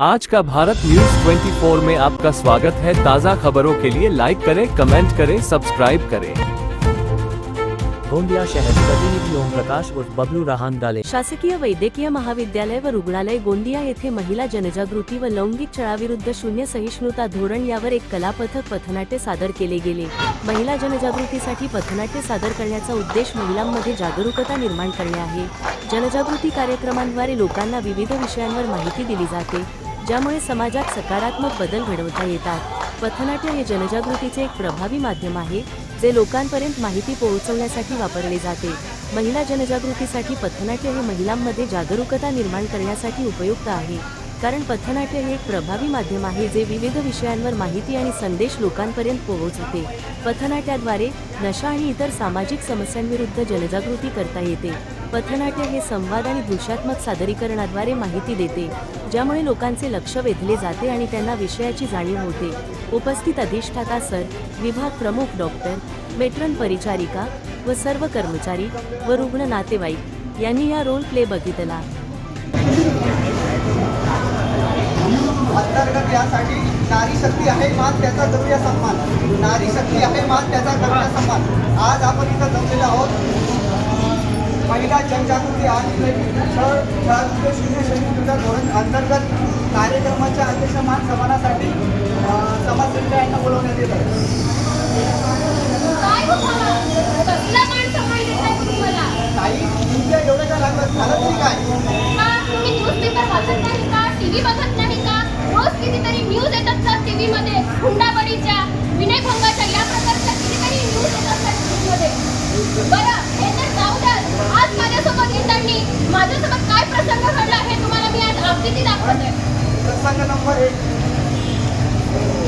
आज का भारत न्यूज 24 में आपका स्वागत है। ताज़ा खबरों के लिए लाइक करें कमेंट करें सब्सक्राइब करें। गोंदिया शहर प्रतिनिधी ओम प्रकाश उर्फ बबलू रहान डाले। शासकीय वैद्यकीय महाविद्यालय व रुग्णालय गोंदिया येथे महिला जनजागृती व लैंगिक छळाविरुद्ध शून्य सहिष्णुता धोरण यावर एक कलापथक पथनाट्य सादर केले गेले. महिला जनजागृतीसाठी पथनाट्य सादर करण्याचा उद्देश महिलांमध्ये जागरूकता निर्माण करणे आहे. जनजागृती कार्यक्रमांद्वारे लोकांना विविध विषयांवर माहिती दिली जाते. ज्यामुळे समाजात सकारात्मक बदल घडवता येतात. पथनाट्य हे जनजागृतीचे एक प्रभावी माध्यम आहे जे लोकांपर्यंत माहिती पोहोचवण्यासाठी वापरले जाते. महिला जनजागृतीसाठी पथनाट्य हे महिलांमध्ये जागरूकता निर्माण करण्यासाठी उपयुक्त आहे कारण पथनाट्य हे एक प्रभावी माध्यम आहे जे विविध विषयांवर माहिती आणि संदेश लोकांपर्यंत पोहोचवते. पथनाट्याद्वारे नशा आणि इतर सामाजिक समस्यांविरुद्ध जनजागृती करता येते. पथनाट्य हे संवाद आणि दृश्यात्मक सादरीकरणाद्वारे माहिती देते ज्यामुळे लोकांचे लक्ष वेधले जाते आणि त्यांना विषयाची जाणीव होते. उपस्थित अधिष्ठाता सर विभाग प्रमुख डॉक्टर मेट्रन परिचारिका व सर्व कर्मचारी व रुग्ण नातेवाईक यांनी या रोल प्ले बघितला. अंतर्गत यासाठी नारी शक्ती आहे मान त्याचा करूया सन्मान. नारी शक्ती आहे मान त्याचा करूया सन्मान. आज आपण इथं जमलेलो आहोत. महिला जनजागृती आणि छळ शून्य सहिष्णुता धोरण अंतर्गत कार्यक्रमाच्या अध्यक्ष मान सन्मानासाठी अं, समाजसेविका यांना बोलवण्यात येत आहे. हो तुमच्या एवढं काय लागलं झालं तरी काय? टीव्ही बघत नाही का? रोज कितीतरी न्यूज विनयभंगाच्या या प्रकारच्या कितीतरी न्यूज येत असतात टीव्ही मध्ये बरं हे तर जाऊ द्या आज माझ्यासोबत येताना माझ्यासोबत काय प्रसंग घडला हे तुम्हाला किती दाखवतोय? आवडीची नंबर एक.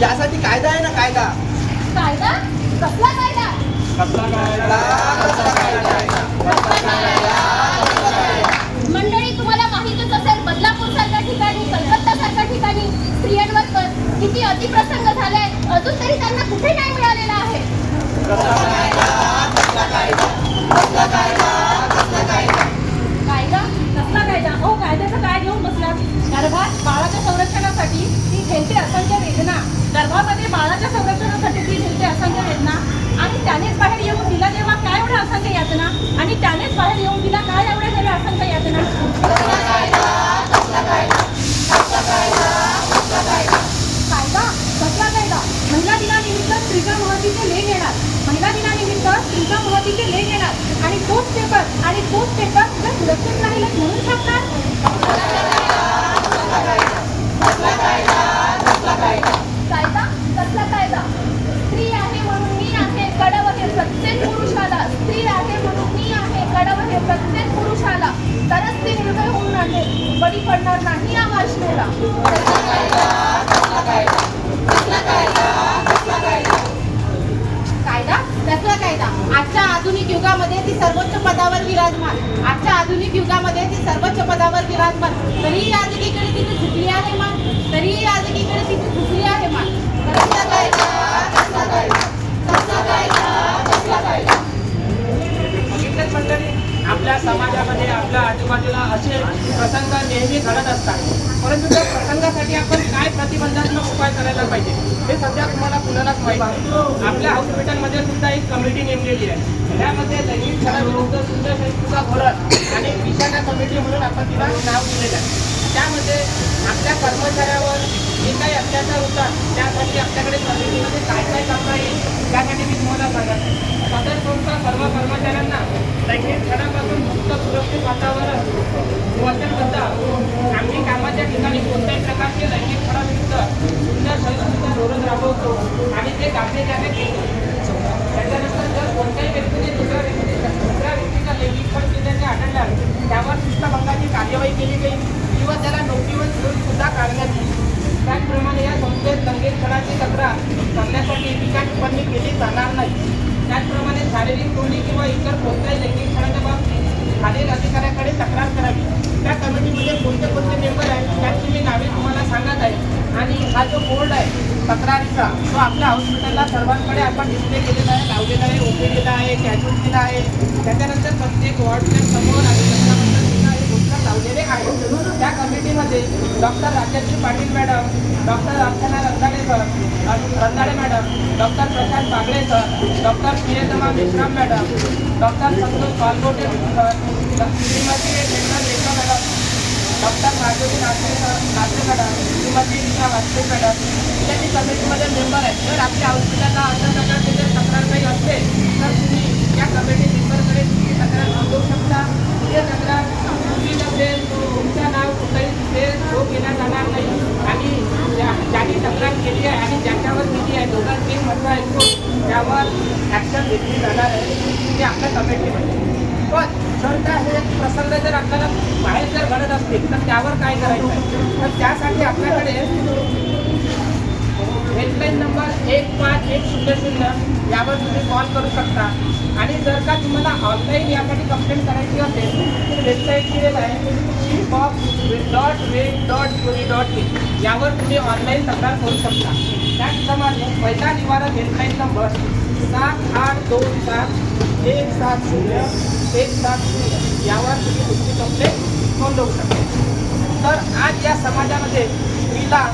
त्यासाठी कायदा आहे ना कायदा? कायदा? मंडळी तुम्हाला माहितच असेल बदलापूर सारख्या ठिकाणी कलकत्ता सारख्या ठिकाणी स्त्रियांवर किती अतिप्रसंग झाले अजून तरी त्यांना कुठे काय मिळालेला आहे? महिला दिनानिमित्त स्त्रीच्या महतीचे लेख येणार. महिला दिनानिमित्त स्त्रीच्या महतीचे लेख येणार. आणि तोच पेपर आणि तोच पेपर जर सुरक्षित राहिले म्हणून छापणार कायदा कसला कायदा स्त्री आहे म्हणून मी आहे कडव हे प्रत्येक पुरुषाला स्त्री आहे म्हणून मी आहे कडव हे प्रत्येक कमी पडणार नाही या वासनेला कायदा? कसला कायदा? आजच्या आधुनिक युगामध्ये ती सर्वोच्च पदावर विराजमान. आजच्या आधुनिक युगामध्ये ती सर्वोच्च पदावर विराजमान. तरीही आज एकीकडे तिथे झुकली आहे मान. तरीही आज एकीकडे तिथे झुकली आहे मान कसला कायदा कसला कायदा कसला कायदा कसला कायदा बघितलेच मंडळी आपल्या समाजामध्ये आपल्या आजूबाजूला असे प्रसंग नेहमी घडत असतात. परंतु त्या प्रसंगासाठी आपण काय प्रतिबंधात्मक उपाय करायला पाहिजे? हे सध्या तुम्हाला कुणालाच माहीत आहे आपल्या हॉस्पिटलमध्ये सुद्धा एक कमिटी नेमलेली आहे. त्यामध्ये लैंगिक छळाविरुद्ध सुंदर संस्थेचा धोरण आणि विशाखा कमिटी म्हणून आपण तिला नाव दिलेलं आहे. त्यामध्ये आपल्या कर्मचाऱ्यावर जे काही अत्याचार होतात त्यासाठी आपल्याकडे कमिटीमध्ये काय काय करता येईल? तुम्हाला सांगत सदर संस्था सर्व कर्मचाऱ्यांना लैंगिक छळापासून मुक्त सुरक्षित वातावरण वचनबद्ध आम्ही कामाच्या ठिकाणी कोणत्याही प्रकारचे लैंगिक छळाविरुद्ध सुंदर सहिष्णुता धोरण राबवतो आणि ते गांभीर्याने घेतो त्याच्यानंतर जर कोणत्याही व्यक्तीने दुसऱ्या व्यक्ती दुसऱ्या व्यक्तीचा लैंगिक छळ केल्याने आढळल्यास त्यावर शिष्टभंगाची कार्यवाही केली जाईल किंवा त्याला नोकरीवर सुद्धा काढण्यात येईल. त्याचप्रमाणे या संस्थेत लैंगिक तक्रार करण्यासाठी टीका टिप्पणी केली जाणार नाही. त्याचप्रमाणे शारीरिक तोंडी किंवा इतर कोणत्याही लैंगिक छळाच्या बाबतीत खालील अधिकाऱ्याकडे तक्रार करावी. त्या कमिटीमध्ये कोणते कोणते मेंबर आहेत त्याची मी नावे तुम्हाला सांगत आहे. आणि हा जो बोर्ड आहे तक्रारीचा तो आपल्या हॉस्पिटलला सर्वांकडे आपण डिस्प्ले केलेला आहे लावलेला आहे ओपीडीला आहे कॅज्युअल्टीला आहे. त्याच्यानंतर प्रत्येक वॉर्डच्या समोर आणि हे पोस्टर लावलेले आहे त्या कमिटीमध्ये doctor Rajashree Patil madam doctor Archana Rangade sir Rangade madam doctor Prashant Bagde sir doctor Priyatama Meshram madam doctor Santosh Palgote sir Shrimati Rekha Rekha madam doctor Madhavi Nathe sir Nathe madam Shrimati Rita Vajpe madam इत्यादी कमिटीमध्ये member आहेत. जर आपल्या हॉस्पिटलला अशा प्रकारचे जर तक्रार काही असेल तर तुम्ही या कमिटी मेंबरकडे तक्रार नोंदवू शकता ते तक्रार चुकी नसेल तुमचं नाव कुठेही तिथे शो केला जाणार नाही आणि ज्या- ज्यांनी तक्रार केली आहे आणि ज्याच्यावर केली आहे दोघांची मतं ऐकून त्यावर ॲक्शन घेतली जाणार आहे ते आपल्या कमिटीमध्ये पण जर का हे प्रसंग जर आपल्याला बाहेर जर घडत असतील तर त्यावर काय करायचं? आहे तर त्यासाठी आपल्याकडे हेल्पलाईन नंबर एक पाच एक शून्य शून्य यावर तुम्ही कॉल करू शकता. आणि जर का तुम्हाला ऑनलाईन यासाठी कंप्लेंट करायची असेल तर वेबसाईट दिलेलं आहे chief of dot vet dot Puri dot in यावर तुम्ही ऑनलाईन तक्रार करू शकता. त्याचप्रमाणे महिला निवारण हेल्पलाईन नंबर सात आठ दोन सात एक सात शून्य एक सात शून्य यावर तुम्ही तुमची कंप्लेंट देऊ शकते. तर आज या समाजामध्ये स्त्रीला